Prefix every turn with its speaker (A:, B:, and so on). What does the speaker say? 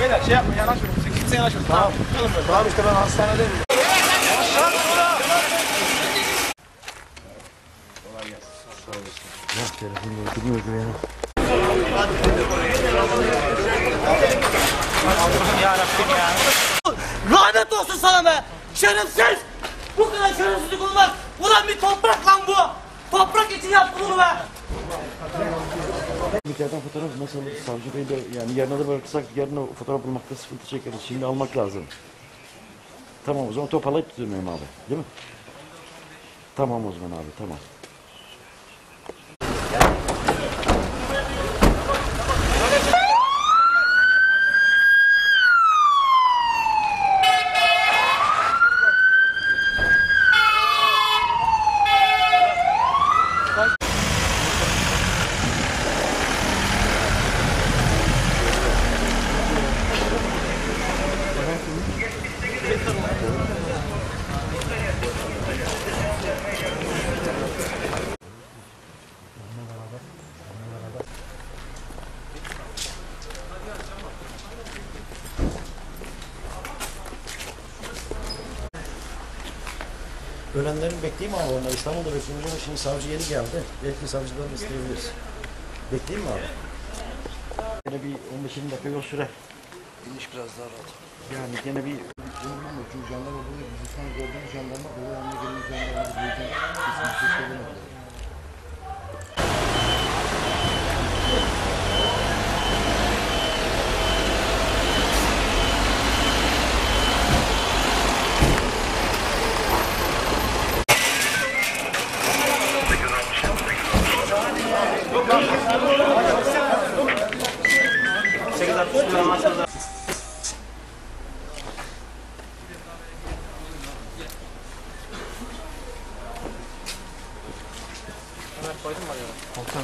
A: beyler şey yapma yanaşma. Kimse yanaşma. Tamam. Tamam işte ben hastanedeyim.
B: Lanet olsun sana be! Şerefsiz! Bu kadar şerefsizlik olmaz! Ulan bir toprak lan bu! Toprak için yaptı bunu be!
C: Nikahdan fotoğraf nasıl alırız? Savcı Bey yani yarına da bırakırsak yarın fotoğraf bulmakta sıkıntı çekeriz. Şimdi almak lazım. Tamam o zaman toparlayıp tutuyorum abi. Değil mi? Tamam o zaman abi tamam. Ölenlerin bekleyeyim abi onlar? İstanbul'da bekliyoruz ama şimdi savcı yeni geldi. Belki savcıdan isteyebiliriz. Bekleyeyim mi abi? Yine bir 15-20 dakika yol sürer. İniş biraz daha rahat. Yani gene bir jandarma, burada biz şu an gördüğümüz jandarma anına geldiğimiz jandarma bir duyacağım. Kesin bir şey 我看。